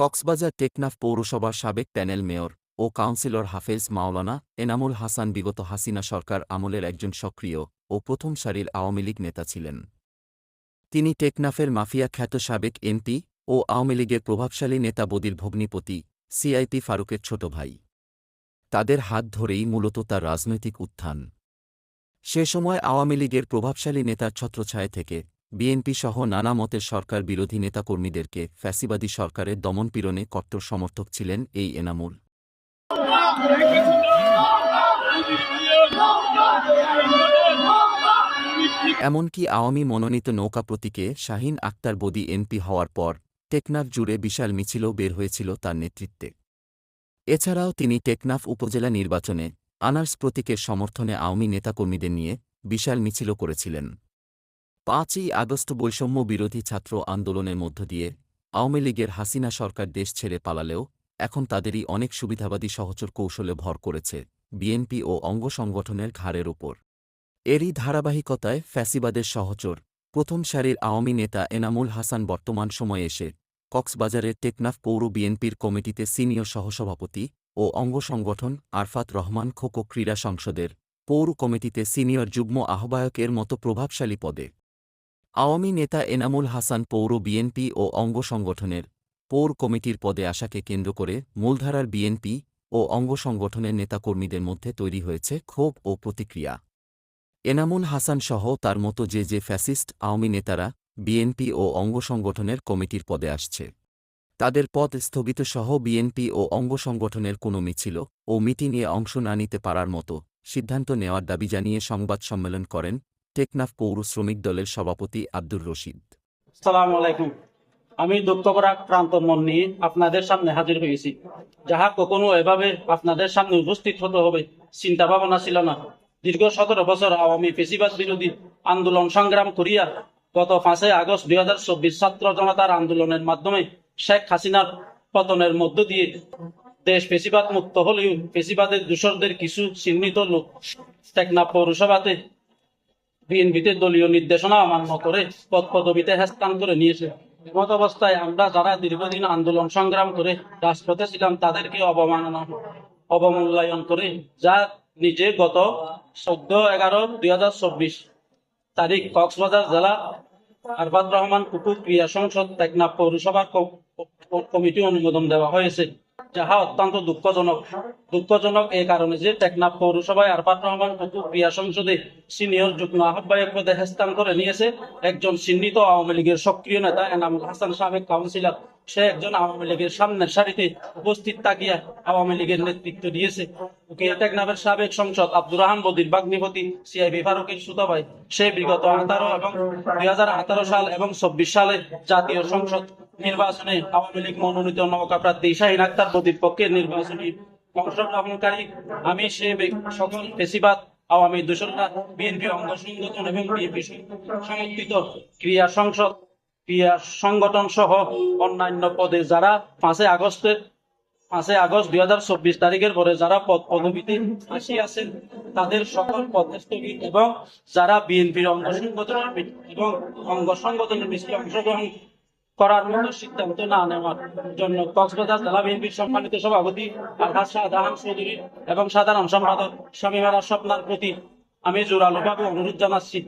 কক্সবাজার টেকনাফ পৌরসভার সাবেক panel mayor ও councillor হাফেজ মাওলানা এনামুল হাসান বিগত হাসিনা সরকার আমলের একজন সক্রিয় ও প্রথম সারির আওয়ামী লীগ নেতা ছিলেন। তিনি টেকনাফের মাফিয়া খ্যাত সাবেক এমপি ও আওয়ামী লীগের প্রভাবশালী নেতা বদির ভগ্নিপতি সিআইপি ফারুকের ছোট ভাই। তাদের হাত ধরেই মূলত তার রাজনৈতিক উত্থান। সে সময় আওয়ামী লীগের প্রভাবশালী নেতার ছত্রছায়া থেকে বিএনপি সহ নানা মতের সরকার বিরোধী নেতাকর্মীদেরকে ফ্যাসিবাদী সরকারের দমনপীড়নে কট্টর সমর্থক ছিলেন এই এনামুল। এমনকি আওয়ামী মনোনীত নৌকা প্রতীকে শাহিন আক্তার বদি এমপি হওয়ার পর টেকনাফ জুড়ে বিশাল মিছিলও বের হয়েছিল তার নেতৃত্বে। এছাড়াও তিনি টেকনাফ উপজেলা নির্বাচনে আনার্স প্রতীকের সমর্থনে আওয়ামী নেতাকর্মীদের নিয়ে বিশাল মিছিলও করেছিলেন। পাঁচই আগস্ট বৈষম্য বিরোধী ছাত্র আন্দোলনের মধ্য দিয়ে আওয়ামী লীগের হাসিনা সরকার দেশ ছেড়ে পালালেও এখন তাদেরই অনেক সুবিধাবাদী সহচর কৌশলে ভর করেছে বিএনপি ও অঙ্গ সংগঠনের ঘাড়ের ওপর। এরই ধারাবাহিকতায় ফ্যাসিবাদের সহচর প্রথম সারির আওয়ামী নেতা এনামুল হাসান বর্তমান সময়ে এসে কক্সবাজারের টেকনাফ পৌর বিএনপির কমিটিতে সিনিয়র সহসভাপতি ও অঙ্গ সংগঠন আরফাত রহমান খোকো ক্রীড়া সংসদের পৌর কমিটিতে সিনিয়র যুগ্ম আহ্বায়কের মতো প্রভাবশালী পদে আওয়ামী নেতা এনামুল হাসান পৌর বিএনপি ও অঙ্গ সংগঠনের পৌর কমিটির পদে আসাকে কেন্দ্র করে মূলধারার বিএনপি ও অঙ্গ সংগঠনের নেতাকর্মীদের মধ্যে তৈরি হয়েছে ক্ষোভ ও প্রতিক্রিয়া। এনামুল হাসান সহ তার মতো যে যে ফ্যাসিস্ট আওয়ামী নেতারা বিএনপি ও অঙ্গ সংগঠনের কমিটির পদে আসছে, তাদের পদ স্থগিত সহ বিএনপি ও অঙ্গ সংগঠনের কোনো মিছিল ও মিটিংয়ে অংশ না নিতে পারার মতো সিদ্ধান্ত নেওয়ার দাবি জানিয়ে সংবাদ সম্মেলন করেন টেকনাফ পৌর শ্রমিক দলের সভাপতি আব্দুর রশিদ। সালাম আলাইকুম। আমি দুঃখ করা ক্রান্ত মন নিয়ে আপনাদের সামনে হাজির হয়েছি। যাহা কখনো এভাবে আপনাদের সামনে উপস্থিত হতে হবে চিন্তা ভাবনা ছিল না। দীর্ঘ সতেরো বছর আওয়ামী ফেসিবাদ বিরোধী আন্দোলন সংগ্রাম করিয়া গত পাঁচই আগস্ট দুই হাজার চব্বিশ ছাত্র জনতার আন্দোলনের মাধ্যমে শেখ হাসিনার পতনের মধ্য দিয়ে দেশ ফেসিবাদ মুক্ত হলেও ফেসিবাদের দূষরদের কিছু চিহ্নিত লোক টেকনাফ পৌরসভাতে বিএনপিতে দলীয় নির্দেশনা অমান্য করে পদ পদবিতে হস্তান্তরে নিয়েছে। এমত অবস্থায় আমরা যারা দীর্ঘদিন আন্দোলন সংগ্রাম করে রাজপথে ছিলাম, তাদেরকে অবমাননা, অবমূল্যায়ন করে যা নিজে গত চোদ্দ এগারো দুই হাজার চব্বিশ তারিখ কক্সবাজার জেলা আরবাদ রহমান কুকুর ক্রিয়া সংসদ টেকনাফ পৌরসভার কমিটি অনুমোদন দেওয়া হয়েছে। যাহা অত্যন্ত দুঃখজনক। দুঃখজনক এই কারণে যে টেকনাফ পৌরসভায় আরফাত রহমান ক্রিয়া সংসদে সিনিয়র যুগ্ম আহ্বায়ক পদে হস্তান্তরে নিয়েছে একজন চিহ্নিত আওয়ামী লীগের সক্রিয় নেতা এনামুল হাসান সাবেক কাউন্সিলর। সে একজন আওয়ামী লীগের সামনের সারিতে উপস্থিত থাকিয়া আওয়ামী লীগের নেতৃত্ব দিয়েছে। টেকনাফের সাবেক সংসদ আব্দুর রহমান বদির বাগ্নিপতি, সিআইবি ফারুকের সুতাভাই সে বিগত আঠারো এবং দুই হাজার আঠারো সাল এবং চব্বিশ সালে জাতীয় সংসদ নির্বাচনে আওয়ামী লীগ মনোনীত নৌকা প্রার্থী শাহিন আক্তার বদির পক্ষে নির্বাচনী অংশগ্রহণকারী আমি সে সকল পেশিবাদ আওয়ামী বিএনপি অঙ্গ সংগঠন এবং বিএনপি সমর্থিত ক্রিয়া সংসদ, ক্রিয়া সংগঠন সহ অন্যান্য পদে যারা পাঁচই আগস্টে পাঁচই আগস্ট দুই হাজার চব্বিশ তারিখের পরে যারা পদ পদবিতে আসিয়াছেন তাদের সকল পদ এবং যারা বিএনপির অঙ্গ সংগঠনের এবং অঙ্গ সংগঠনের মিছিলে অংশগ্রহণ করার মতো সিদ্ধান্ত না নেওয়ার জন্য কক্সবাজার জেলা বিএনপির সম্মানিত সভাপতি আলহাজ শাহজাহান চৌধুরী এবং সাধারণ সম্পাদক শামীমারা স্বপ্নার প্রতি আমি জোরালোভাবে অনুরোধ জানাচ্ছি।